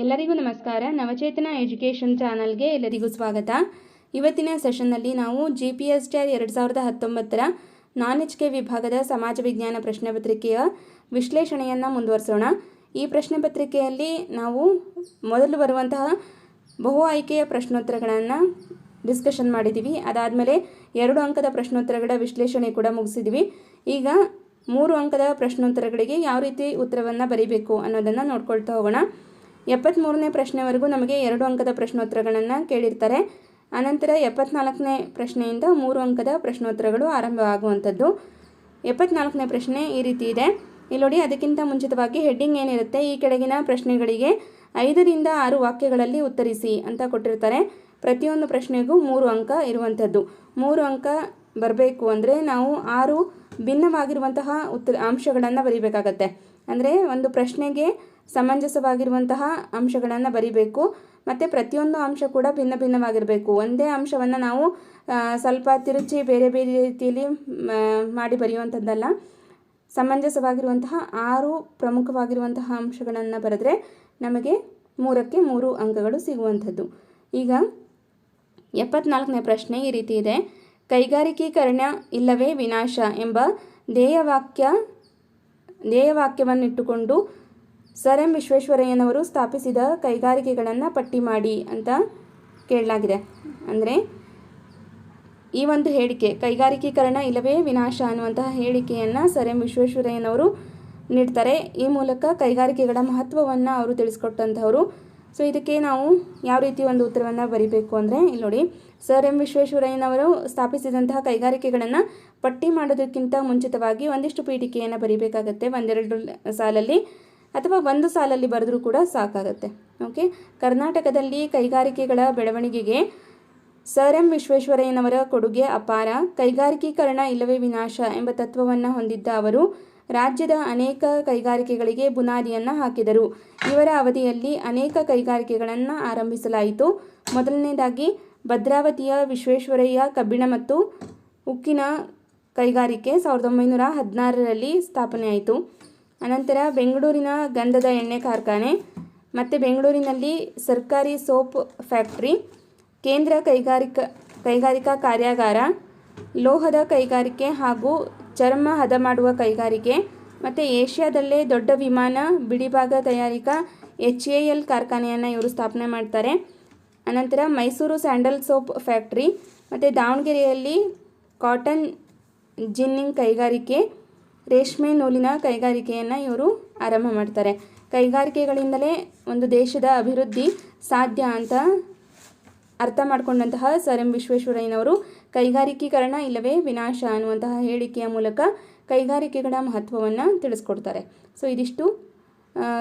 ಎಲ್ಲರಿಗೂ ನಮಸ್ಕಾರ. ನವಚೇತನ ಎಜುಕೇಷನ್ ಚಾನಲ್ಗೆ ಎಲ್ಲರಿಗೂ ಸ್ವಾಗತ. ಇವತ್ತಿನ ಸೆಷನ್ನಲ್ಲಿ ನಾವು G P S T R ಎರಡು ಸಾವಿರದ ಹತ್ತೊಂಬತ್ತರ ನಾನ್ ಎಚ್ ಕೆ ವಿಭಾಗದ ಸಮಾಜ ವಿಜ್ಞಾನ ಪ್ರಶ್ನೆ ಪತ್ರಿಕೆಯ ವಿಶ್ಲೇಷಣೆಯನ್ನು ಮುಂದುವರಿಸೋಣ. ಈ ಪ್ರಶ್ನೆ ಪತ್ರಿಕೆಯಲ್ಲಿ ನಾವು ಮೊದಲು ಬರುವಂತಹ ಬಹು ಆಯ್ಕೆಯ ಪ್ರಶ್ನೋತ್ತರಗಳನ್ನು ಡಿಸ್ಕಷನ್ ಮಾಡಿದ್ದೀವಿ ಅದಾದಮೇಲೆ ಎರಡು ಅಂಕದ ಪ್ರಶ್ನೋತ್ತರಗಳ ವಿಶ್ಲೇಷಣೆ ಕೂಡ ಮುಗಿಸಿದ್ವಿ. ಈಗ ಮೂರು ಅಂಕದ ಪ್ರಶ್ನೋತ್ತರಗಳಿಗೆ ಯಾವ ರೀತಿ ಉತ್ತರವನ್ನು ಬರೀಬೇಕು ಅನ್ನೋದನ್ನು ನೋಡ್ಕೊಳ್ತಾ ಹೋಗೋಣ. ಎಪ್ಪತ್ತ್ಮೂರನೇ ಪ್ರಶ್ನೆವರೆಗೂ ನಮಗೆ ಎರಡು ಅಂಕದ ಪ್ರಶ್ನೋತ್ತರಗಳನ್ನು ಕೇಳಿರ್ತಾರೆ. ಅನಂತರ ಎಪ್ಪತ್ನಾಲ್ಕನೇ ಪ್ರಶ್ನೆಯಿಂದ ಮೂರು ಅಂಕದ ಪ್ರಶ್ನೋತ್ತರಗಳು ಆರಂಭವಾಗುವಂಥದ್ದು. ಎಪ್ಪತ್ನಾಲ್ಕನೇ ಪ್ರಶ್ನೆ ಈ ರೀತಿ ಇದೆ. ಇಲ್ಲಿ ನೋಡಿ, ಅದಕ್ಕಿಂತ ಮುಂಚಿತವಾಗಿ ಹೆಡ್ಡಿಂಗ್ ಏನಿರುತ್ತೆ, ಈ ಕೆಳಗಿನ ಪ್ರಶ್ನೆಗಳಿಗೆ ಐದರಿಂದ ಆರು ವಾಕ್ಯಗಳಲ್ಲಿ ಉತ್ತರಿಸಿ ಅಂತ ಕೊಟ್ಟಿರ್ತಾರೆ. ಪ್ರತಿಯೊಂದು ಪ್ರಶ್ನೆಗೂ ಮೂರು ಅಂಕ ಇರುವಂಥದ್ದು. ಮೂರು ಅಂಕ ಬರಬೇಕು ಅಂದರೆ ನಾವು ಆರು ಭಿನ್ನವಾಗಿರುವಂತಹ ಉತ್ತರ ಅಂಶಗಳನ್ನು ಬರೀಬೇಕಾಗತ್ತೆ. ಅಂದರೆ ಒಂದು ಪ್ರಶ್ನೆಗೆ ಸಮಂಜಸವಾಗಿರುವಂತಹ ಅಂಶಗಳನ್ನು ಬರಿಬೇಕು. ಮತ್ತು ಪ್ರತಿಯೊಂದು ಅಂಶ ಕೂಡ ಭಿನ್ನ ಭಿನ್ನವಾಗಿರಬೇಕು. ಒಂದೇ ಅಂಶವನ್ನು ನಾವು ಸ್ವಲ್ಪ ತಿರುಚಿ ಬೇರೆ ಬೇರೆ ರೀತಿಯಲ್ಲಿ ಮಾಡಿ ಬರೆಯುವಂಥದ್ದಲ್ಲ. ಸಮಂಜಸವಾಗಿರುವಂತಹ ಆರು ಪ್ರಮುಖವಾಗಿರುವಂತಹ ಅಂಶಗಳನ್ನು ಬರೆದ್ರೆ ನಮಗೆ ಮೂರಕ್ಕೆ ಮೂರು ಅಂಕಗಳು ಸಿಗುವಂಥದ್ದು. ಈಗ ಎಪ್ಪತ್ನಾಲ್ಕನೇ ಪ್ರಶ್ನೆ ಈ ರೀತಿ ಇದೆ. ಕೈಗಾರಿಕೀಕರಣ ಇಲ್ಲವೇ ವಿನಾಶ ಎಂಬ ಧ್ಯೇಯವಾಕ್ಯ, ಧ್ಯೇಯವಾಕ್ಯವನ್ನಿಟ್ಟುಕೊಂಡು ಸರ್ ಎಂ ವಿಶ್ವೇಶ್ವರಯ್ಯನವರು ಸ್ಥಾಪಿಸಿದ ಕೈಗಾರಿಕೆಗಳನ್ನು ಪಟ್ಟಿ ಮಾಡಿ ಅಂತ ಕೇಳಲಾಗಿದೆ. ಅಂದರೆ ಈ ಒಂದು ಹೇಳಿಕೆ, ಕೈಗಾರಿಕೀಕರಣ ಇಲ್ಲವೇ ವಿನಾಶ ಅನ್ನುವಂತಹ ಹೇಳಿಕೆಯನ್ನು ಸರ್ ಎಂ ವಿಶ್ವೇಶ್ವರಯ್ಯನವರು ನೀಡ್ತಾರೆ. ಈ ಮೂಲಕ ಕೈಗಾರಿಕೆಗಳ ಮಹತ್ವವನ್ನು ಅವರು ತಿಳಿಸ್ಕೊಟ್ಟಂಥವರು ಸೊ ಇದಕ್ಕೆ ನಾವು ಯಾವ ರೀತಿ ಒಂದು ಉತ್ತರವನ್ನು ಬರಿಬೇಕು ಅಂದರೆ, ಇಲ್ಲಿ ನೋಡಿ, ಸರ್ ಎಂ ವಿಶ್ವೇಶ್ವರಯ್ಯನವರು ಸ್ಥಾಪಿಸಿದಂತಹ ಕೈಗಾರಿಕೆಗಳನ್ನು ಪಟ್ಟಿ ಮಾಡೋದಕ್ಕಿಂತ ಮುಂಚಿತವಾಗಿ ಒಂದಿಷ್ಟು ಪೀಠಿಕೆಯನ್ನು ಬರಿಬೇಕಾಗತ್ತೆ. ಒಂದೆರಡು ಸಾಲಲ್ಲಿ ಅಥವಾ ಒಂದು ಸಾಲಲ್ಲಿ ಬರೆದ್ರೂ ಕೂಡ ಸಾಕಾಗತ್ತೆ. ಓಕೆ ಕರ್ನಾಟಕದಲ್ಲಿ ಕೈಗಾರಿಕೆಗಳ ಬೆಳವಣಿಗೆಗೆ ಸರ್ ಎಂ ವಿಶ್ವೇಶ್ವರಯ್ಯನವರ ಕೊಡುಗೆ ಅಪಾರ. ಕೈಗಾರಿಕೀಕರಣ ಇಲ್ಲವೇ ವಿನಾಶ ಎಂಬ ತತ್ವವನ್ನು ಹೊಂದಿದ್ದ ಅವರು ರಾಜ್ಯದ ಅನೇಕ ಕೈಗಾರಿಕೆಗಳಿಗೆ ಬುನಾದಿಯನ್ನು ಹಾಕಿದರು. ಇವರ ಅವಧಿಯಲ್ಲಿ ಅನೇಕ ಕೈಗಾರಿಕೆಗಳನ್ನು ಆರಂಭಿಸಲಾಯಿತು. ಮೊದಲನೇದಾಗಿ ಭದ್ರಾವತಿಯ ವಿಶ್ವೇಶ್ವರಯ್ಯ ಕಬ್ಬಿಣ ಮತ್ತು ಉಕ್ಕಿನ ಕೈಗಾರಿಕೆ ಸಾವಿರದ ಒಂಬೈನೂರ ಹದಿನಾರರಲ್ಲಿ ಸ್ಥಾಪನೆಯಾಯಿತು. ಅನಂತರ ಬೆಂಗಳೂರಿನ ಗಂಧದ ಎಣ್ಣೆ ಕಾರ್ಖಾನೆ ಮತ್ತು ಬೆಂಗಳೂರಿನಲ್ಲಿ ಸರ್ಕಾರಿ ಸೋಪ್ ಫ್ಯಾಕ್ಟ್ರಿ, ಕೇಂದ್ರ ಕೈಗಾರಿಕಾ ಕೈಗಾರಿಕಾ ಕಾರ್ಯಾಗಾರ, ಲೋಹದ ಕೈಗಾರಿಕೆ ಹಾಗೂ ಚರ್ಮ ಹದ ಮಾಡುವ ಕೈಗಾರಿಕೆ ಮತ್ತು ಏಷ್ಯಾದಲ್ಲೇ ದೊಡ್ಡ ವಿಮಾನ ಬಿಡಿಭಾಗ ತಯಾರಿಕಾ ಎಚ್ ಎ ಎಲ್ ಕಾರ್ಖಾನೆಯನ್ನು ಇವರು ಸ್ಥಾಪನೆ ಮಾಡ್ತಾರೆ. ಅನಂತರ ಮೈಸೂರು ಸ್ಯಾಂಡಲ್ ಸೋಪ್ ಫ್ಯಾಕ್ಟ್ರಿ ಮತ್ತು ದಾವಣಗೆರೆಯಲ್ಲಿ ಕಾಟನ್ ಜಿನ್ನಿಂಗ್ ಕೈಗಾರಿಕೆ ರೇಷ್ಮೆ ನೂಲಿನ ಕೈಗಾರಿಕೆಯನ್ನು ಇವರು ಆರಂಭ ಮಾಡ್ತಾರೆ. ಕೈಗಾರಿಕೆಗಳಿಂದಲೇ ಒಂದು ದೇಶದ ಅಭಿವೃದ್ಧಿ ಸಾಧ್ಯ ಅಂತ ಅರ್ಥ ಮಾಡಿಕೊಂಡಂತಹ ಸರ್ ಎಂ ವಿಶ್ವೇಶ್ವರಯ್ಯನವರು, ಕೈಗಾರಿಕೀಕರಣ ಇಲ್ಲವೇ ವಿನಾಶ ಅನ್ನುವಂತಹ ಹೇಳಿಕೆಯ ಮೂಲಕ ಕೈಗಾರಿಕೆಗಳ ಮಹತ್ವವನ್ನು ತಿಳಿಸ್ಕೊಡ್ತಾರೆ. ಸೊ, ಇದಿಷ್ಟು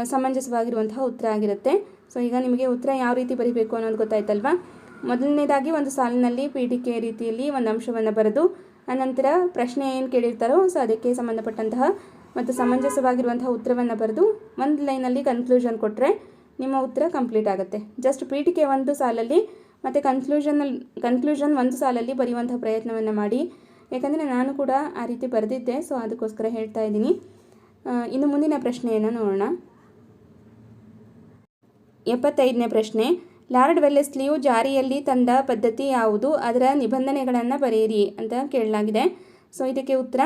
ಸಮಂಜಸವಾಗಿರುವಂತಹ ಉತ್ತರ ಆಗಿರುತ್ತೆ. ಸೊ, ಈಗ ನಿಮಗೆ ಉತ್ತರ ಯಾವ ರೀತಿ ಬರೀಬೇಕು ಅನ್ನೋದು ಗೊತ್ತಾಯ್ತಲ್ವಾ? ಮೊದಲನೇದಾಗಿ ಒಂದು ಸಾಲಿನಲ್ಲಿ ಪೀಠಿಕೆಯ ರೀತಿಯಲ್ಲಿ ಒಂದು ಅಂಶವನ್ನು ಬರೆದು ಅನಂತರ ಪ್ರಶ್ನೆ ಏನು ಕೇಳಿರ್ತಾರೋ, ಸೊ ಅದಕ್ಕೆ ಸಂಬಂಧಪಟ್ಟಂತಹ ಮತ್ತು ಸಮಂಜಸವಾಗಿರುವಂತಹ ಉತ್ತರವನ್ನು ಬರೆದು ಒಂದು ಲೈನಲ್ಲಿ ಕನ್ಕ್ಲೂಷನ್ ಕೊಟ್ಟರೆ ನಿಮ್ಮ ಉತ್ತರ ಕಂಪ್ಲೀಟ್ ಆಗುತ್ತೆ. ಜಸ್ಟ್ ಪೀಠಿಕೆ ಒಂದು ಸಾಲಲ್ಲಿ ಮತ್ತು ಕನ್ಕ್ಲೂಷನಲ್ಲಿ ಕನ್ಕ್ಲೂಷನ್ ಒಂದು ಸಾಲಲ್ಲಿ ಬರೆಯುವಂಥ ಪ್ರಯತ್ನವನ್ನು ಮಾಡಿ. ಯಾಕಂದರೆ ನಾನು ಕೂಡ ಆ ರೀತಿ ಬರೆದಿದ್ದೆ, ಸೊ ಅದಕ್ಕೋಸ್ಕರ ಹೇಳ್ತಾ ಇದ್ದೀನಿ. ಇನ್ನು ಮುಂದಿನ ಪ್ರಶ್ನೆಯನ್ನು ನೋಡೋಣ. ಎಪ್ಪತ್ತೈದನೇ ಪ್ರಶ್ನೆ. ಲಾರ್ಡ್ ವೆಲ್ಲೆಸ್ಲಿಯು ಜಾರಿಯಲ್ಲಿ ತಂದ ಪದ್ಧತಿ ಯಾವುದು? ಅದರ ನಿಬಂಧನೆಗಳನ್ನು ಬರೆಯಿರಿ ಅಂತ ಕೇಳಲಾಗಿದೆ. ಸೊ, ಇದಕ್ಕೆ ಉತ್ತರ,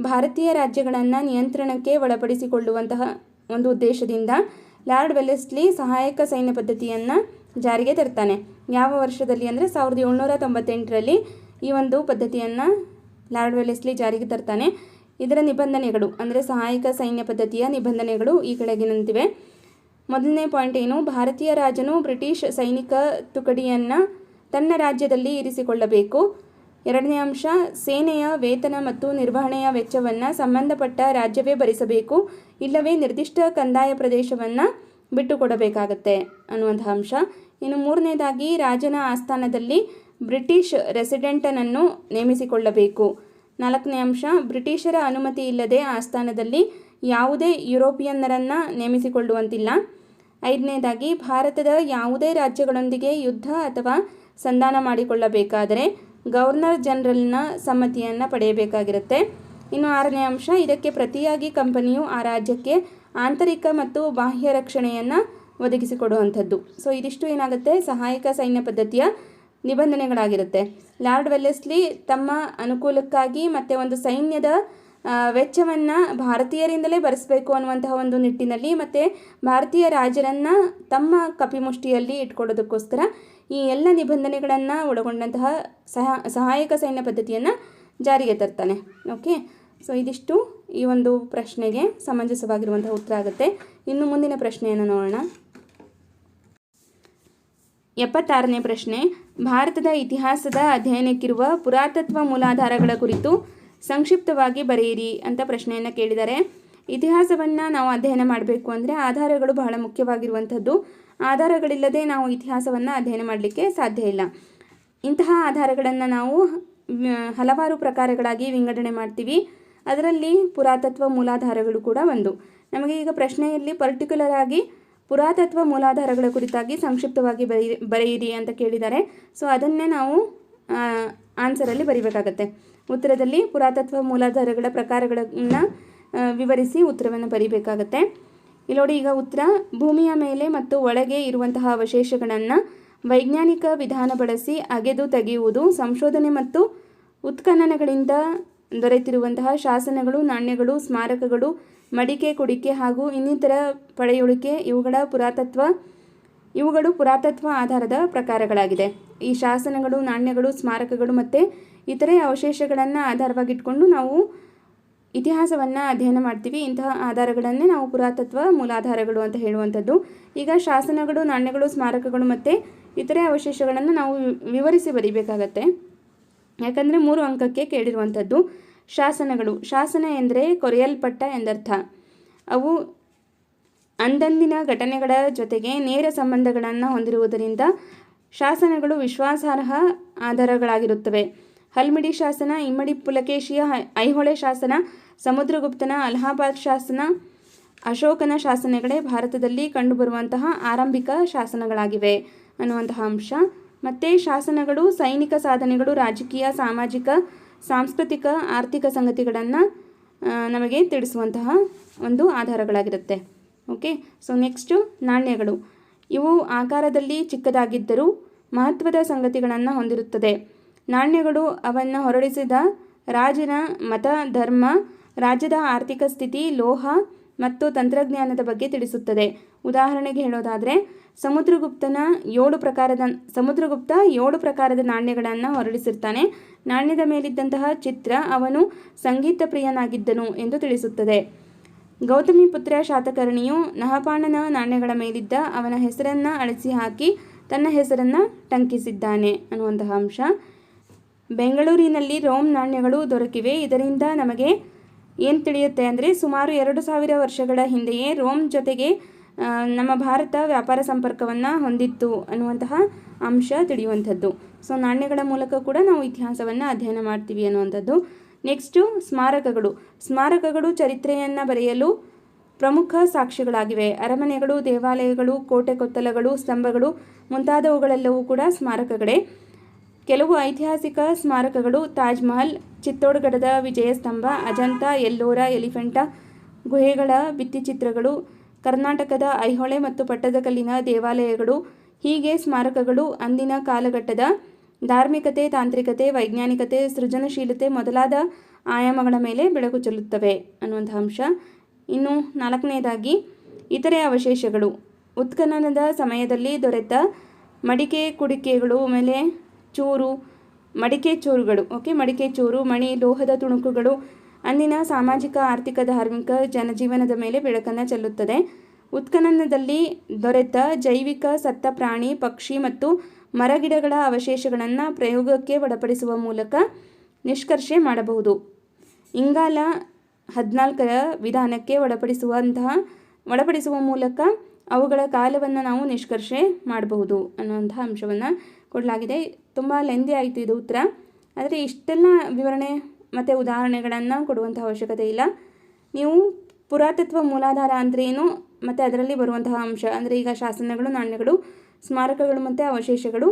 ಭಾರತೀಯ ರಾಜ್ಯಗಳನ್ನು ನಿಯಂತ್ರಣಕ್ಕೆ ಒಳಪಡಿಸಿಕೊಳ್ಳುವಂತಹ ಒಂದು ಉದ್ದೇಶದಿಂದ ಲಾರ್ಡ್ ವೆಲ್ಲೆಸ್ಲಿ ಸಹಾಯಕ ಸೈನ್ಯ ಪದ್ಧತಿಯನ್ನು ಜಾರಿಗೆ ತರ್ತಾನೆ. ಯಾವ ವರ್ಷದಲ್ಲಿ ಅಂದರೆ ಸಾವಿರದ ಏಳ್ನೂರ ತೊಂಬತ್ತೆಂಟರಲ್ಲಿ ಈ ಒಂದು ಪದ್ಧತಿಯನ್ನು ಲಾರ್ಡ್ ವೆಲ್ಲೆಸ್ಲಿ ಜಾರಿಗೆ ತರ್ತಾನೆ. ಇದರ ನಿಬಂಧನೆಗಳು ಅಂದರೆ ಸಹಾಯಕ ಸೈನ್ಯ ಪದ್ಧತಿಯ ನಿಬಂಧನೆಗಳು ಈ ಕೆಳಗಿನಂತಿವೆ. ಮೊದಲನೇ ಪಾಯಿಂಟ್ ಏನು? ಭಾರತೀಯ ರಾಜನು ಬ್ರಿಟಿಷ್ ಸೈನಿಕ ತುಕಡಿಯನ್ನು ತನ್ನ ರಾಜ್ಯದಲ್ಲಿ ಇರಿಸಿಕೊಳ್ಳಬೇಕು. ಎರಡನೇ ಅಂಶ, ಸೇನೆಯ ವೇತನ ಮತ್ತು ನಿರ್ವಹಣೆಯ ವೆಚ್ಚವನ್ನು ಸಂಬಂಧಪಟ್ಟ ರಾಜ್ಯವೇ ಭರಿಸಬೇಕು. ಇಲ್ಲವೇ ನಿರ್ದಿಷ್ಟ ಕಂದಾಯ ಪ್ರದೇಶವನ್ನು ಬಿಟ್ಟುಕೊಡಬೇಕಾಗತ್ತೆ ಅನ್ನುವಂಥ ಅಂಶ. ಇನ್ನು ಮೂರನೇದಾಗಿ, ರಾಜನ ಆಸ್ಥಾನದಲ್ಲಿ ಬ್ರಿಟಿಷ್ ರೆಸಿಡೆಂಟನನ್ನು ನೇಮಿಸಿಕೊಳ್ಳಬೇಕು. ನಾಲ್ಕನೇ ಅಂಶ, ಬ್ರಿಟಿಷರ ಅನುಮತಿ ಇಲ್ಲದೆ ಆಸ್ಥಾನದಲ್ಲಿ ಯಾವುದೇ ಯುರೋಪಿಯನ್ನರನ್ನು ನೇಮಿಸಿಕೊಳ್ಳುವಂತಿಲ್ಲ. ಐದನೇದಾಗಿ, ಭಾರತದ ಯಾವುದೇ ರಾಜ್ಯಗಳೊಂದಿಗೆ ಯುದ್ಧ ಅಥವಾ ಸಂಧಾನ ಮಾಡಿಕೊಳ್ಳಬೇಕಾದರೆ ಗವರ್ನರ್ ಜನರಲ್ನ ಸಮ್ಮತಿಯನ್ನು ಪಡೆಯಬೇಕಾಗಿರುತ್ತೆ. ಇನ್ನು ಆರನೇ ಅಂಶ, ಇದಕ್ಕೆ ಪ್ರತಿಯಾಗಿ ಕಂಪನಿಯು ಆ ರಾಜ್ಯಕ್ಕೆ ಆಂತರಿಕ ಮತ್ತು ಬಾಹ್ಯ ರಕ್ಷಣೆಯನ್ನು ಒದಗಿಸಿಕೊಡುವಂಥದ್ದು. ಸೊ, ಇದಿಷ್ಟು ಏನಾಗುತ್ತೆ? ಸಹಾಯಕ ಸೈನ್ಯ ಪದ್ಧತಿಯ ನಿಬಂಧನೆಗಳಾಗಿರುತ್ತೆ. ಲಾರ್ಡ್ ವೆಲ್ಲೆಸ್ಲಿ ತಮ್ಮ ಅನುಕೂಲಕ್ಕಾಗಿ ಮತ್ತು ಒಂದು ಸೈನ್ಯದ ವೆಚ್ಚವನ್ನು ಭಾರತೀಯರಿಂದಲೇ ಭರಿಸಬೇಕು ಅನ್ನುವಂತಹ ಒಂದು ನಿಟ್ಟಿನಲ್ಲಿ ಮತ್ತು ಭಾರತೀಯ ರಾಜರನ್ನು ತಮ್ಮ ಕಪಿಮುಷ್ಟಿಯಲ್ಲಿ ಇಟ್ಕೊಳ್ಳೋದಕ್ಕೋಸ್ಕರ ಈ ಎಲ್ಲ ನಿಬಂಧನೆಗಳನ್ನು ಒಳಗೊಂಡಂತಹ ಸಹ, ಸಹಾಯಕ ಸೈನ್ಯ ಪದ್ಧತಿಯನ್ನು ಜಾರಿಗೆ ತರ್ತಾನೆ. ಓಕೆ ಸೊ ಇದಿಷ್ಟು ಈ ಒಂದು ಪ್ರಶ್ನೆಗೆ ಸಮಂಜಸವಾಗಿರುವಂತಹ ಉತ್ತರ ಆಗುತ್ತೆ. ಇನ್ನು ಮುಂದಿನ ಪ್ರಶ್ನೆಯನ್ನು ನೋಡೋಣ. ಎಪ್ಪತ್ತಾರನೇ ಪ್ರಶ್ನೆ, ಭಾರತದ ಇತಿಹಾಸದ ಅಧ್ಯಯನಕ್ಕಿರುವ ಪುರಾತತ್ವ ಮೂಲಾಧಾರಗಳ ಕುರಿತು ಸಂಕ್ಷಿಪ್ತವಾಗಿ ಬರೆಯಿರಿ ಅಂತ ಪ್ರಶ್ನೆಯನ್ನು ಕೇಳಿದ್ದಾರೆ ಇತಿಹಾಸವನ್ನು ನಾವು ಅಧ್ಯಯನ ಮಾಡಬೇಕು ಅಂದರೆ ಆಧಾರಗಳು ಬಹಳ ಮುಖ್ಯವಾಗಿರುವಂಥದ್ದು. ಆಧಾರಗಳಿಲ್ಲದೆ ನಾವು ಇತಿಹಾಸವನ್ನು ಅಧ್ಯಯನ ಮಾಡಲಿಕ್ಕೆ ಸಾಧ್ಯ ಇಲ್ಲ. ಇಂತಹ ಆಧಾರಗಳನ್ನು ನಾವು ಹಲವಾರು ಪ್ರಕಾರಗಳಾಗಿ ವಿಂಗಡಣೆ ಮಾಡ್ತೀವಿ. ಅದರಲ್ಲಿ ಪುರಾತತ್ವ ಮೂಲಾಧಾರಗಳು ಕೂಡ ಒಂದು. ನಮಗೆ ಈಗ ಪ್ರಶ್ನೆಯಲ್ಲಿ ಪರ್ಟಿಕ್ಯುಲರ್ ಆಗಿ ಪುರಾತತ್ವ ಮೂಲಾಧಾರಗಳ ಕುರಿತಾಗಿ ಸಂಕ್ಷಿಪ್ತವಾಗಿ ಬರೆಯಿ, ಬರೆಯಿರಿ ಅಂತ ಕೇಳಿದ್ದಾರೆ ಸೊ ಅದನ್ನೇ ನಾವು ಆನ್ಸರಲ್ಲಿ ಬರಿಬೇಕಾಗತ್ತೆ. ಉತ್ತರದಲ್ಲಿ ಪುರಾತತ್ವ ಮೂಲಾಧಾರಗಳ ಪ್ರಕಾರಗಳನ್ನು ವಿವರಿಸಿ ಉತ್ತರವನ್ನು ಬರೀಬೇಕಾಗತ್ತೆ. ಇಲ್ಲಿ ನೋಡಿ ಈಗ ಉತ್ತರ. ಭೂಮಿಯ ಮೇಲೆ ಮತ್ತು ಒಳಗೆ ಇರುವಂತಹ ಅವಶೇಷಗಳನ್ನು ವೈಜ್ಞಾನಿಕ ವಿಧಾನ ಬಳಸಿ ಅಗೆದು ತೆಗೆಯುವುದು, ಸಂಶೋಧನೆ ಮತ್ತು ಉತ್ಖನನಗಳಿಂದ ದೊರೆತಿರುವಂತಹ ಶಾಸನಗಳು, ನಾಣ್ಯಗಳು, ಸ್ಮಾರಕಗಳು, ಮಡಿಕೆ, ಕುಡಿಕೆ ಹಾಗೂ ಇನ್ನಿತರ ಪಳೆಯುಳಿಕೆ ಇವುಗಳ ಪುರಾತತ್ವ ಇವುಗಳು ಪುರಾತತ್ವ ಆಧಾರದ ಪ್ರಕಾರಗಳಾಗಿದೆ. ಈ ಶಾಸನಗಳು, ನಾಣ್ಯಗಳು, ಸ್ಮಾರಕಗಳು ಮತ್ತು ಇತರೆ ಅವಶೇಷಗಳನ್ನು ಆಧಾರವಾಗಿಟ್ಕೊಂಡು ನಾವು ಇತಿಹಾಸವನ್ನು ಅಧ್ಯಯನ ಮಾಡ್ತೀವಿ. ಇಂತಹ ಆಧಾರಗಳನ್ನೇ ನಾವು ಪುರಾತತ್ವ ಮೂಲಾಧಾರಗಳು ಅಂತ ಹೇಳುವಂಥದ್ದು. ಈಗ ಶಾಸನಗಳು, ನಾಣ್ಯಗಳು, ಸ್ಮಾರಕಗಳು ಮತ್ತು ಇತರೆ ಅವಶೇಷಗಳನ್ನು ನಾವು ವಿವರಿಸಿ ಬರೀಬೇಕಾಗತ್ತೆ. ಯಾಕಂದರೆ ಮೂರು ಅಂಕಕ್ಕೆ ಕೇಳಿರುವಂಥದ್ದು ಶಾಸನಗಳು. ಶಾಸನ ಎಂದರೆ ಕೊರೆಯಲ್ಪಟ್ಟ ಎಂದರ್ಥ. ಅವು ಅಂದಂದಿನ ಘಟನೆಗಳ ಜೊತೆಗೆ ನೇರ ಸಂಬಂಧಗಳನ್ನು ಹೊಂದಿರುವುದರಿಂದ ಶಾಸನಗಳು ವಿಶ್ವಾಸಾರ್ಹ ಆಧಾರಗಳಾಗಿರುತ್ತವೆ. ಹಲ್ಮಿಡಿ ಶಾಸನ, ಇಮ್ಮಡಿ ಪುಲಕೇಶಿಯ ಐಹೊಳೆ ಶಾಸನ, ಸಮುದ್ರಗುಪ್ತನ, ಅಲಹಾಬಾದ್ ಶಾಸನ, ಅಶೋಕನ ಶಾಸನಗಳೇ ಭಾರತದಲ್ಲಿ ಕಂಡುಬರುವಂತಹ ಆರಂಭಿಕ ಶಾಸನಗಳಾಗಿವೆ ಅನ್ನುವಂತಹ ಅಂಶ. ಮತ್ತು ಶಾಸನಗಳು, ಸೈನಿಕ ಸಾಧನೆಗಳು, ರಾಜಕೀಯ, ಸಾಮಾಜಿಕ, ಸಾಂಸ್ಕೃತಿಕ, ಆರ್ಥಿಕ ಸಂಗತಿಗಳನ್ನು ನಮಗೆ ತಿಳಿಸುವಂತಹ ಒಂದು ಆಧಾರಗಳಾಗಿರುತ್ತೆ. ಓಕೆ ಸೊ ನೆಕ್ಸ್ಟು ನಾಣ್ಯಗಳು. ಇವು ಆಕಾರದಲ್ಲಿ ಚಿಕ್ಕದಾಗಿದ್ದರೂ ಮಹತ್ವದ ಸಂಗತಿಗಳನ್ನು ಹೊಂದಿರುತ್ತದೆ. ನಾಣ್ಯಗಳು ಅವನ್ನು ಹೊರಡಿಸಿದ ರಾಜನ ಮತ, ಧರ್ಮ, ರಾಜ್ಯದ ಆರ್ಥಿಕ ಸ್ಥಿತಿ, ಲೋಹ ಮತ್ತು ತಂತ್ರಜ್ಞಾನದ ಬಗ್ಗೆ ತಿಳಿಸುತ್ತದೆ. ಉದಾಹರಣೆಗೆ ಹೇಳೋದಾದರೆ, ಸಮುದ್ರಗುಪ್ತನ ಏಳು ಪ್ರಕಾರದ, ಸಮುದ್ರಗುಪ್ತ ಏಳು ಪ್ರಕಾರದ ನಾಣ್ಯಗಳನ್ನು ಹೊರಡಿಸಿರ್ತಾನೆ. ನಾಣ್ಯದ ಮೇಲಿದ್ದಂತಹ ಚಿತ್ರ ಅವನು ಸಂಗೀತ ಪ್ರಿಯನಾಗಿದ್ದನು ಎಂದು ತಿಳಿಸುತ್ತದೆ. ಗೌತಮಿ ಪುತ್ರ ಶಾತಕರ್ಣಿಯು ನಹಪಾಣನ ನಾಣ್ಯಗಳ ಮೇಲಿದ್ದ ಅವನ ಹೆಸರನ್ನು ಅಳಿಸಿ ಹಾಕಿ ತನ್ನ ಹೆಸರನ್ನು ಟಂಕಿಸಿದ್ದಾನೆ ಅನ್ನುವಂತಹ ಅಂಶ. ಬೆಂಗಳೂರಿನಲ್ಲಿ ರೋಮ್ ನಾಣ್ಯಗಳು ದೊರಕಿವೆ. ಇದರಿಂದ ನಮಗೆ ಏನು ತಿಳಿಯುತ್ತೆ ಅಂದರೆ ಸುಮಾರು ಎರಡು ಸಾವಿರ ವರ್ಷಗಳ ಹಿಂದೆಯೇ ರೋಮ್ ಜೊತೆಗೆ ನಮ್ಮ ಭಾರತ ವ್ಯಾಪಾರ ಸಂಪರ್ಕವನ್ನು ಹೊಂದಿತ್ತು ಅನ್ನುವಂತಹ ಅಂಶ ತಿಳಿಯುವಂಥದ್ದು. ಸೊ ನಾಣ್ಯಗಳ ಮೂಲಕ ಕೂಡ ನಾವು ಇತಿಹಾಸವನ್ನು ಅಧ್ಯಯನ ಮಾಡ್ತೀವಿ ಅನ್ನುವಂಥದ್ದು. ನೆಕ್ಸ್ಟು ಸ್ಮಾರಕಗಳು. ಸ್ಮಾರಕಗಳು ಚರಿತ್ರೆಯನ್ನು ಬರೆಯಲು ಪ್ರಮುಖ ಸಾಕ್ಷಿಗಳಾಗಿವೆ ಅರಮನೆಗಳು, ದೇವಾಲಯಗಳು, ಕೋಟೆ ಕೊತ್ತಲಗಳು, ಸ್ತಂಭಗಳು ಮುಂತಾದವುಗಳೆಲ್ಲವೂ ಕೂಡ ಸ್ಮಾರಕಗಳೇ. ಕೆಲವು ಐತಿಹಾಸಿಕ ಸ್ಮಾರಕಗಳು ತಾಜ್ ಮಹಲ್ ಚಿತ್ತೋಡ್ಗಢದ ವಿಜಯ ಸ್ತಂಭ, ಅಜಂತ, ಎಲ್ಲೋರ, ಎಲಿಫೆಂಟ, ಗುಹೆಗಳ ಭಿತ್ತಿಚಿತ್ರಗಳು, ಕರ್ನಾಟಕದ ಐಹೊಳೆ ಮತ್ತು ಪಟ್ಟದಕಲ್ಲಿನ ದೇವಾಲಯಗಳು ಹೀಗೆ ಸ್ಮಾರಕಗಳು ಅಂದಿನ ಕಾಲಘಟ್ಟದ ಧಾರ್ಮಿಕತೆ, ತಾಂತ್ರಿಕತೆ, ವೈಜ್ಞಾನಿಕತೆ, ಸೃಜನಶೀಲತೆ ಮೊದಲಾದ ಆಯಾಮಗಳ ಮೇಲೆ ಬೆಳಕು ಚೆಲ್ಲುತ್ತವೆ ಅನ್ನುವಂಥ ಅಂಶ. ಇನ್ನು ನಾಲ್ಕನೇದಾಗಿ ಇತರೆ ಅವಶೇಷಗಳು. ಉತ್ಖನನದ ಸಮಯದಲ್ಲಿ ದೊರೆತ ಮಡಿಕೆ ಕುಡಿಕೆಗಳು ಆಮೇಲೆ ಚೂರು, ಮಡಿಕೆ ಚೂರುಗಳು ಓಕೆ ಮಡಿಕೆ ಚೂರು, ಮಣಿ, ಲೋಹದ ತುಣುಕುಗಳು, ಅಂದಿನ ಸಾಮಾಜಿಕ, ಆರ್ಥಿಕ, ಧಾರ್ಮಿಕ, ಜನಜೀವನದ ಮೇಲೆ ಬೆಳಕನ್ನು ಚೆಲ್ಲುತ್ತದೆ. ಉತ್ಖನನದಲ್ಲಿ ದೊರೆತ ಜೈವಿಕ ಸತ್ತ ಪ್ರಾಣಿ, ಪಕ್ಷಿ ಮತ್ತು ಮರಗಿಡಗಳ ಅವಶೇಷಗಳನ್ನು ಪ್ರಯೋಗಕ್ಕೆ ಒಳಪಡಿಸುವ ಮೂಲಕ ನಿಷ್ಕರ್ಷೆ ಮಾಡಬಹುದು. ಇಂಗಾಲ ಹದಿನಾಲ್ಕರ ವಿಧಾನಕ್ಕೆ ಒಳಪಡಿಸುವಂತಹ, ಒಳಪಡಿಸುವ ಮೂಲಕ ಅವುಗಳ ಕಾಲವನ್ನು ನಾವು ನಿಷ್ಕರ್ಷೆ ಮಾಡಬಹುದು ಅನ್ನುವಂಥ ಅಂಶವನ್ನು ಕೊಡಲಾಗಿದೆ. ತುಂಬ ಲೆಂದಿ ಆಯಿತು ಇದು ಉತ್ತರ. ಆದರೆ ಇಷ್ಟೆಲ್ಲ ವಿವರಣೆ ಮತ್ತು ಉದಾಹರಣೆಗಳನ್ನು ಕೊಡುವಂಥ ಅವಶ್ಯಕತೆ ಇಲ್ಲ. ನೀವು ಪುರಾತತ್ವ ಮೂಲಾಧಾರ ಅಂದರೆ ಏನು ಮತ್ತು ಅದರಲ್ಲಿ ಬರುವಂತಹ ಅಂಶ, ಅಂದರೆ ಈಗ ಶಾಸನಗಳು, ನಾಣ್ಯಗಳು ಸ್ಮಾರಕಗಳು ಮತ್ತು ಅವಶೇಷಗಳು.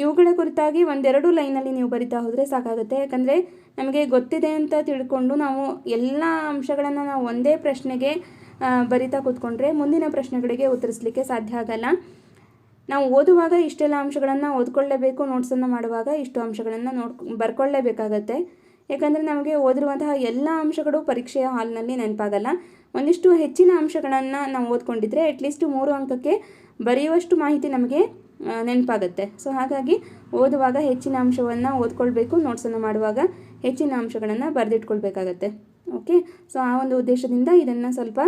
ಇವುಗಳ ಕುರಿತಾಗಿ ಒಂದೆರಡು ಲೈನಲ್ಲಿ ನೀವು ಬರಿತಾ ಹೋದರೆ ಸಾಕಾಗುತ್ತೆ. ಯಾಕಂದರೆ ನಮಗೆ ಗೊತ್ತಿದೆ ಅಂತ ತಿಳ್ಕೊಂಡು ನಾವು ಎಲ್ಲ ಅಂಶಗಳನ್ನು ನಾವು ಒಂದೇ ಪ್ರಶ್ನೆಗೆ ಬರಿತಾ ಕೂತ್ಕೊಂಡ್ರೆ ಮುಂದಿನ ಪ್ರಶ್ನೆಗಳಿಗೆ ಉತ್ತರಿಸಲಿಕ್ಕೆ ಸಾಧ್ಯ ಆಗಲ್ಲ. ನಾವು ಓದುವಾಗ ಇಷ್ಟೆಲ್ಲ ಅಂಶಗಳನ್ನು ಓದ್ಕೊಳ್ಳೇಬೇಕು, ನೋಟ್ಸನ್ನು ಮಾಡುವಾಗ ಇಷ್ಟು ಅಂಶಗಳನ್ನು ನೋಡ್, ಬರ್ಕೊಳ್ಳೇಬೇಕಾಗತ್ತೆ. ಯಾಕಂದರೆ ನಮಗೆ ಓದಿರುವಂತಹ ಎಲ್ಲ ಅಂಶಗಳು ಪರೀಕ್ಷೆಯ ಹಾಲ್ನಲ್ಲಿ ನೆನಪಾಗಲ್ಲ. ಒಂದಿಷ್ಟು ಹೆಚ್ಚಿನ ಅಂಶಗಳನ್ನು ನಾವು ಓದ್ಕೊಂಡಿದ್ರೆ ಅಟ್ಲೀಸ್ಟ್ ಮೂರು ಅಂಕಕ್ಕೆ ಬರೆಯುವಷ್ಟು ಮಾಹಿತಿ ನಮಗೆ ನೆನಪಾಗುತ್ತೆ. ಸೊ ಹಾಗಾಗಿ ಓದುವಾಗ ಹೆಚ್ಚಿನ ಅಂಶವನ್ನು ಓದ್ಕೊಳ್ಬೇಕು ನೋಟ್ಸನ್ನು ಮಾಡುವಾಗ ಹೆಚ್ಚಿನ ಅಂಶಗಳನ್ನು ಬರೆದಿಟ್ಕೊಳ್ಬೇಕಾಗತ್ತೆ. ಓಕೆ ಸೊ ಆ ಒಂದು ಉದ್ದೇಶದಿಂದ ಇದನ್ನು ಸ್ವಲ್ಪ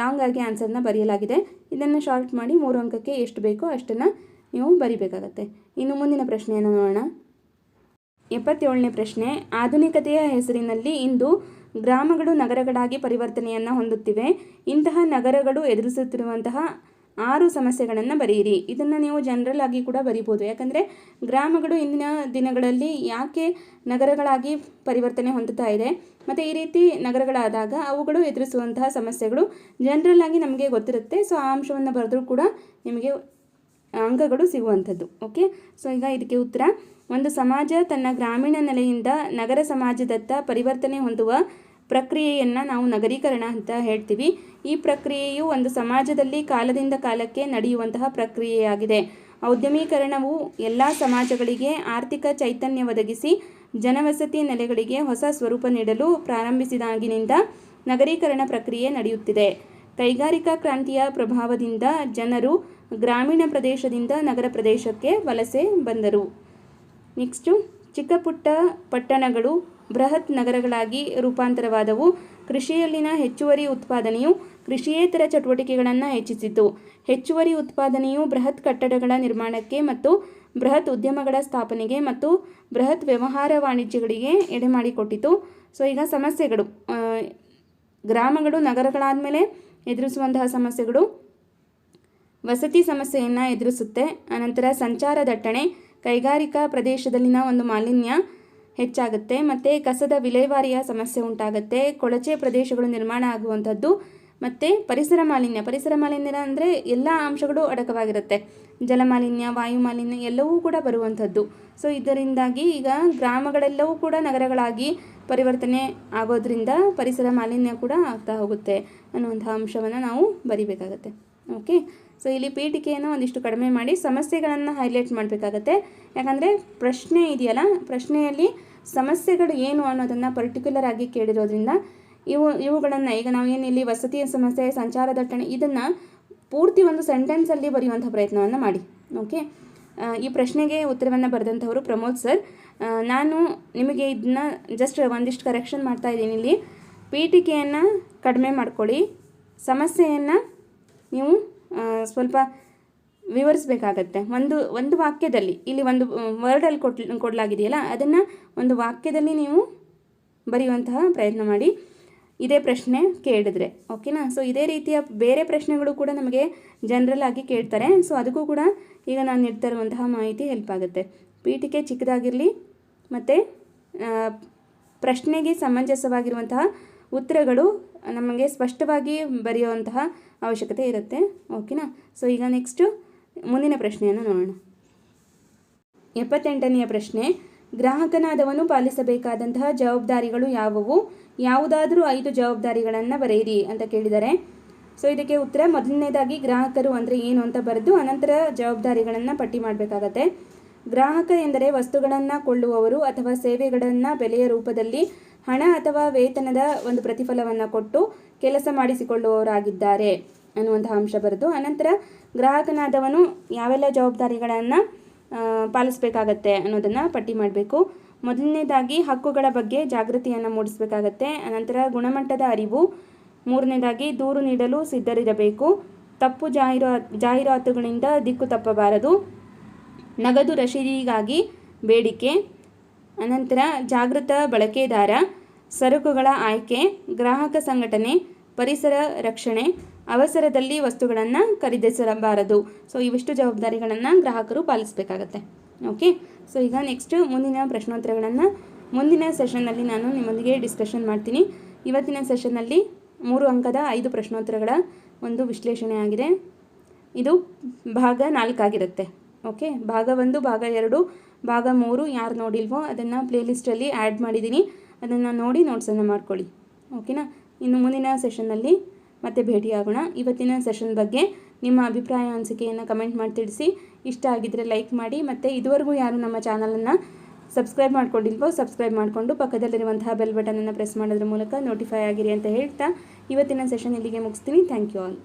ಲಾಂಗ್ ಆಗಿ ಆನ್ಸರ್ನ ಬರೆಯಲಾಗಿದೆ. ಇದನ್ನು ಶಾರ್ಟ್ ಮಾಡಿ ಮೂರು ಅಂಕಕ್ಕೆ ಎಷ್ಟು ಬೇಕೋ ಅಷ್ಟನ್ನು ನೀವು ಬರಿಬೇಕಾಗತ್ತೆ. ಇನ್ನು ಮುಂದಿನ ಪ್ರಶ್ನೆಯನ್ನು ನೋಡೋಣ. ಎಪ್ಪತ್ತೇಳನೇ ಪ್ರಶ್ನೆ. ಆಧುನಿಕತೆಯ ಹೆಸರಿನಲ್ಲಿ ಇಂದು ಗ್ರಾಮಗಳು ನಗರಗಳಾಗಿ ಪರಿವರ್ತನೆಯನ್ನು ಹೊಂದುತ್ತಿವೆ. ಇಂತಹ ನಗರಗಳು ಎದುರಿಸುತ್ತಿರುವಂತಹ ಆರು ಸಮಸ್ಯೆಗಳನ್ನು ಬರೆಯಿರಿ. ಇದನ್ನು ನೀವು ಜನರಲ್ ಆಗಿ ಕೂಡ ಬರೀಬೋದು. ಯಾಕಂದರೆ ಗ್ರಾಮಗಳು ಇಂದಿನ ದಿನಗಳಲ್ಲಿ ಯಾಕೆ ನಗರಗಳಾಗಿ ಪರಿವರ್ತನೆ ಹೊಂದುತ್ತಾ ಇದೆ, ಮತ್ತು ಈ ರೀತಿ ನಗರಗಳಾದಾಗ ಅವುಗಳು ಎದುರಿಸುವಂತಹ ಸಮಸ್ಯೆಗಳು ಜನರಲ್ ಆಗಿ ನಮಗೆ ಗೊತ್ತಿರುತ್ತೆ. ಸೊ ಆ ಅಂಶವನ್ನು ಬರೆದ್ರೂ ಕೂಡ ನಿಮಗೆ ಅಂಕಗಳು ಸಿಗುವಂಥದ್ದು. ಓಕೆ ಸೊ ಈಗ ಇದಕ್ಕೆ ಉತ್ತರ. ಒಂದು ಸಮಾಜ ತನ್ನ ಗ್ರಾಮೀಣ ನೆಲೆಯಿಂದ ನಗರ ಸಮಾಜದತ್ತ ಪರಿವರ್ತನೆ ಹೊಂದುವ ಪ್ರಕ್ರಿಯೆಯನ್ನು ನಾವು ನಗರೀಕರಣ ಅಂತ ಹೇಳ್ತೀವಿ. ಈ ಪ್ರಕ್ರಿಯೆಯು ಒಂದು ಸಮಾಜದಲ್ಲಿ ಕಾಲದಿಂದ ಕಾಲಕ್ಕೆ ನಡೆಯುವಂತಹ ಪ್ರಕ್ರಿಯೆಯಾಗಿದೆ. ಔದ್ಯಮೀಕರಣವು ಎಲ್ಲ ಸಮಾಜಗಳಿಗೆ ಆರ್ಥಿಕ ಚೈತನ್ಯ ಒದಗಿಸಿ, ಜನವಸತಿ ನೆಲೆಗಳಿಗೆ ಹೊಸ ಸ್ವರೂಪ ನೀಡಲು ಪ್ರಾರಂಭಿಸಿದಾಗಿನಿಂದ ನಗರೀಕರಣ ಪ್ರಕ್ರಿಯೆ ನಡೆಯುತ್ತಿದೆ. ಕೈಗಾರಿಕಾ ಕ್ರಾಂತಿಯ ಪ್ರಭಾವದಿಂದ ಜನರು ಗ್ರಾಮೀಣ ಪ್ರದೇಶದಿಂದ ನಗರ ಪ್ರದೇಶಕ್ಕೆ ವಲಸೆ ಬಂದರು. ನೆಕ್ಸ್ಟು ಚಿಕ್ಕ ಪುಟ್ಟ ಪಟ್ಟಣಗಳು ಬೃಹತ್ ನಗರಗಳಾಗಿ ರೂಪಾಂತರವಾದವು. ಕೃಷಿಯಲ್ಲಿನ ಹೆಚ್ಚುವರಿ ಉತ್ಪಾದನೆಯು ಕೃಷಿಯೇತರ ಚಟುವಟಿಕೆಗಳನ್ನು ಹೆಚ್ಚಿಸಿತು. ಹೆಚ್ಚುವರಿ ಉತ್ಪಾದನೆಯು ಬೃಹತ್ ಕಟ್ಟಡಗಳ ನಿರ್ಮಾಣಕ್ಕೆ ಮತ್ತು ಬೃಹತ್ ಉದ್ಯಮಗಳ ಸ್ಥಾಪನೆಗೆ ಮತ್ತು ಬೃಹತ್ ವ್ಯವಹಾರ ವಾಣಿಜ್ಯಗಳಿಗೆ ಎಡೆಮಾಡಿಕೊಟ್ಟಿತು. ಸೊ, ಈಗ ಸಮಸ್ಯೆಗಳು. ಗ್ರಾಮಗಳು ನಗರಗಳಾದ ಮೇಲೆ ಎದುರಿಸುವಂತಹ ಸಮಸ್ಯೆಗಳು. ವಸತಿ ಸಮಸ್ಯೆಯನ್ನು ಎದುರಿಸುತ್ತೆ. ಅನಂತರ ಸಂಚಾರ ದಟ್ಟಣೆ. ಕೈಗಾರಿಕಾ ಪ್ರದೇಶದಲ್ಲಿನ ಒಂದು ಮಾಲಿನ್ಯ. ಹೆಚ್ಚಾಗುತ್ತೆ. ಮತ್ತು ಕಸದ ವಿಲೇವಾರಿಯ ಸಮಸ್ಯೆ ಉಂಟಾಗುತ್ತೆ. ಕೊಳಚೆ ಪ್ರದೇಶಗಳು ನಿರ್ಮಾಣ ಆಗುವಂಥದ್ದು. ಮತ್ತು ಪರಿಸರ ಮಾಲಿನ್ಯ. ಪರಿಸರ ಮಾಲಿನ್ಯ ಅಂದರೆ ಎಲ್ಲ ಅಂಶಗಳು ಅಡಕವಾಗಿರುತ್ತೆ. ಜಲಮಾಲಿನ್ಯ ವಾಯು ಮಾಲಿನ್ಯ ಎಲ್ಲವೂ ಕೂಡ ಬರುವಂಥದ್ದು. ಸೊ ಇದರಿಂದಾಗಿ ಈಗ ಗ್ರಾಮಗಳೆಲ್ಲವೂ ಕೂಡ ನಗರಗಳಾಗಿ ಪರಿವರ್ತನೆ ಆಗೋದ್ರಿಂದ ಪರಿಸರ ಮಾಲಿನ್ಯ ಕೂಡ ಆಗ್ತಾ ಹೋಗುತ್ತೆ ಅನ್ನುವಂಥ ಅಂಶವನ್ನು ನಾವು ಬರಿಬೇಕಾಗತ್ತೆ. ಓಕೆ ಸೊ ಇಲ್ಲಿ ಪೀಠಿಕೆಯನ್ನು ಒಂದಿಷ್ಟು ಕಡಿಮೆ ಮಾಡಿ ಸಮಸ್ಯೆಗಳನ್ನು ಹೈಲೈಟ್ ಮಾಡಬೇಕಾಗತ್ತೆ. ಯಾಕಂದರೆ ಪ್ರಶ್ನೆ ಇದೆಯಲ್ಲ, ಪ್ರಶ್ನೆಯಲ್ಲಿ ಸಮಸ್ಯೆಗಳು ಏನು ಅನ್ನೋದನ್ನು ಪರ್ಟಿಕ್ಯುಲರ್ ಆಗಿ ಕೇಳಿರೋದ್ರಿಂದ ಇವು, ಇವುಗಳನ್ನು ಈಗ ನಾವು ಏನು ಇಲ್ಲಿ ವಸತಿಯ ಸಮಸ್ಯೆ, ಸಂಚಾರ ದಟ್ಟಣೆ ಇದನ್ನು ಪೂರ್ತಿ ಒಂದು ಸೆಂಟೆನ್ಸಲ್ಲಿ ಬರೆಯುವಂಥ ಪ್ರಯತ್ನವನ್ನು ಮಾಡಿ. ಓಕೆ ಈ ಪ್ರಶ್ನೆಗೆ ಉತ್ತರವನ್ನು ಬರೆದಂಥವರು ಪ್ರಮೋದ್ ಸರ್ ನಾನು ನಿಮಗೆ ಇದನ್ನ ಜಸ್ಟ್ ಒಂದಿಷ್ಟು ಕರೆಕ್ಷನ್ ಮಾಡ್ತಾ ಇದ್ದೀನಿ ಇಲ್ಲಿ. ಪೀಠಿಕೆಯನ್ನು ಕಡಿಮೆ ಮಾಡ್ಕೊಳ್ಳಿ. ಸಮಸ್ಯೆಯನ್ನು ನೀವು ಸ್ವಲ್ಪ ವಿವರಿಸಬೇಕಾಗತ್ತೆ. ಒಂದು ಒಂದು ವಾಕ್ಯದಲ್ಲಿ, ಇಲ್ಲಿ ಒಂದು ವರ್ಡಲ್ಲಿ ಕೊಟ್ ಕೊಡಲಾಗಿದೆಯಲ್ಲ, ಅದನ್ನು ಒಂದು ವಾಕ್ಯದಲ್ಲಿ ನೀವು ಬರೆಯುವಂತಹ ಪ್ರಯತ್ನ ಮಾಡಿ. ಇದೇ ಪ್ರಶ್ನೆ ಕೇಳಿದ್ರೆ ಓಕೆನಾ ಸೊ ಇದೇ ರೀತಿಯ ಬೇರೆ ಪ್ರಶ್ನೆಗಳು ಕೂಡ ನಮಗೆ ಜನರಲ್ ಆಗಿ ಕೇಳ್ತಾರೆ. ಸೊ ಅದಕ್ಕೂ ಕೂಡ ಈಗ ನಾನು ನೀಡ್ತಾ ಮಾಹಿತಿ ಹೆಲ್ಪ್ ಆಗುತ್ತೆ. ಪೀಠಿಕೆ ಚಿಕ್ಕದಾಗಿರಲಿ, ಮತ್ತು ಪ್ರಶ್ನೆಗೆ ಸಮಂಜಸವಾಗಿರುವಂತಹ ಉತ್ತರಗಳು ನಮಗೆ ಸ್ಪಷ್ಟವಾಗಿ ಬರೆಯುವಂತಹ ಅವಶ್ಯಕತೆ ಇರುತ್ತೆ. ಓಕೆನಾ? ಸೊ ಈಗ ನೆಕ್ಸ್ಟು ಮುಂದಿನ ಪ್ರಶ್ನೆಯನ್ನು ನೋಡೋಣ. ಎಪ್ಪತ್ತೆಂಟನೆಯ ಪ್ರಶ್ನೆ, ಗ್ರಾಹಕನಾದವನು ಪಾಲಿಸಬೇಕಾದಂತಹ ಜವಾಬ್ದಾರಿಗಳು ಯಾವುವು? ಯಾವುದಾದರೂ ಐದು ಜವಾಬ್ದಾರಿಗಳನ್ನು ಬರೆಯಿರಿ ಅಂತ ಕೇಳಿದ್ದಾರೆ ಸೊ ಇದಕ್ಕೆ ಉತ್ತರ, ಮೊದಲನೇದಾಗಿ ಗ್ರಾಹಕರು ಅಂದರೆ ಏನು ಅಂತ ಬರೆದು, ಅನಂತರ ಜವಾಬ್ದಾರಿಗಳನ್ನು ಪಟ್ಟಿ ಮಾಡಬೇಕಾಗತ್ತೆ. ಗ್ರಾಹಕ ಎಂದರೆ ವಸ್ತುಗಳನ್ನು ಕೊಳ್ಳುವವರು ಅಥವಾ ಸೇವೆಗಳನ್ನು ಬೆಲೆಯ ರೂಪದಲ್ಲಿ ಹಣ ಅಥವಾ ವೇತನದ ಒಂದು ಪ್ರತಿಫಲವನ್ನು ಕೊಟ್ಟು ಕೆಲಸ ಮಾಡಿಸಿಕೊಳ್ಳುವವರಾಗಿದ್ದಾರೆ ಅನ್ನುವಂತಹ ಅಂಶ ಬರೆದು, ಅನಂತರ ಗ್ರಾಹಕನಾದವನು ಯಾವೆಲ್ಲ ಜವಾಬ್ದಾರಿಗಳನ್ನು ಪಾಲಿಸಬೇಕಾಗತ್ತೆ ಅನ್ನೋದನ್ನು ಪಟ್ಟಿ ಮಾಡಬೇಕು. ಮೊದಲನೇದಾಗಿ ಹಕ್ಕುಗಳ ಬಗ್ಗೆ ಜಾಗೃತಿಯನ್ನು ಮೂಡಿಸಬೇಕಾಗತ್ತೆ. ಅನಂತರ ಗುಣಮಟ್ಟದ ಅರಿವು. ಮೂರನೇದಾಗಿ ದೂರು ನೀಡಲು ಸಿದ್ಧರಿರಬೇಕು. ತಪ್ಪು ಜಾಹೀರಾ, ಜಾಹೀರಾತುಗಳಿಂದ ದಿಕ್ಕು ತಪ್ಪಬಾರದು. ನಗದು ರಶೀದಿಗಾಗಿ ಬೇಡಿಕೆ. ಅನಂತರ ಜಾಗೃತ ಬಳಕೆದಾರ, ಸರಕುಗಳ ಆಯ್ಕೆ, ಗ್ರಾಹಕ ಸಂಘಟನೆ, ಪರಿಸರ ರಕ್ಷಣೆ, ಅವಸರದಲ್ಲಿ ವಸ್ತುಗಳನ್ನು ಖರೀದಿಸಬಾರದು ಸೊ ಇವಿಷ್ಟು ಜವಾಬ್ದಾರಿಗಳನ್ನು ಗ್ರಾಹಕರು ಪಾಲಿಸಬೇಕಾಗತ್ತೆ. ಓಕೆ ಸೊ ಈಗ ನೆಕ್ಸ್ಟ್ ಮುಂದಿನ ಪ್ರಶ್ನೋತ್ತರಗಳನ್ನು ಮುಂದಿನ ಸೆಷನ್ನಲ್ಲಿ ನಾನು ನಿಮ್ಮೊಂದಿಗೆ ಡಿಸ್ಕಷನ್ ಮಾಡ್ತೀನಿ. ಇವತ್ತಿನ ಸೆಷನ್ನಲ್ಲಿ ಮೂರು ಅಂಕದ ಐದು ಪ್ರಶ್ನೋತ್ತರಗಳ ಒಂದು ವಿಶ್ಲೇಷಣೆ ಆಗಿದೆ ಇದು ಭಾಗ ನಾಲ್ಕಾಗಿರುತ್ತೆ. ಓಕೆ ಭಾಗ ಒಂದು, ಭಾಗ ಎರಡು, ಭಾಗ ಮೂರು, ಯಾರು ನೋಡಿಲ್ವೋ ಅದನ್ನು ಪ್ಲೇಲಿಸ್ಟಲ್ಲಿ ಆ್ಯಡ್ ಮಾಡಿದ್ದೀನಿ ಅದನ್ನು ನೋಡಿ ನೋಟ್ಸನ್ನು ಮಾಡ್ಕೊಳ್ಳಿ. ಓಕೆನಾ ಇನ್ನು ಮುಂದಿನ ಸೆಷನ್ನಲ್ಲಿ ಮತ್ತೆ ಭೇಟಿಯಾಗೋಣ. ಇವತ್ತಿನ ಸೆಷನ್ ಬಗ್ಗೆ ನಿಮ್ಮ ಅಭಿಪ್ರಾಯ, ಅನಿಸಿಕೆಯನ್ನು ಕಮೆಂಟ್ ಮಾಡಿ ತಿಳಿಸಿ. ಇಷ್ಟ ಆಗಿದ್ದರೆ ಲೈಕ್ ಮಾಡಿ. ಮತ್ತು ಇದುವರೆಗೂ ಯಾರು ನಮ್ಮ ಚಾನಲನ್ನು ಸಬ್ಸ್ಕ್ರೈಬ್ ಮಾಡ್ಕೊಂಡಿಲ್ವೋ ಸಬ್ಸ್ಕ್ರೈಬ್ ಮಾಡಿಕೊಂಡು ಪಕ್ಕದಲ್ಲಿರುವಂತಹ ಬೆಲ್ ಬಟನನ್ನು ಪ್ರೆಸ್ ಮಾಡೋದ್ರ ಮೂಲಕ ನೋಟಿಫೈ ಆಗಿರಿ ಅಂತ ಹೇಳ್ತಾ ಇವತ್ತಿನ ಸೆಷನ್ ಇಲ್ಲಿಗೆ ಮುಗಿಸ್ತೀನಿ. Thank you all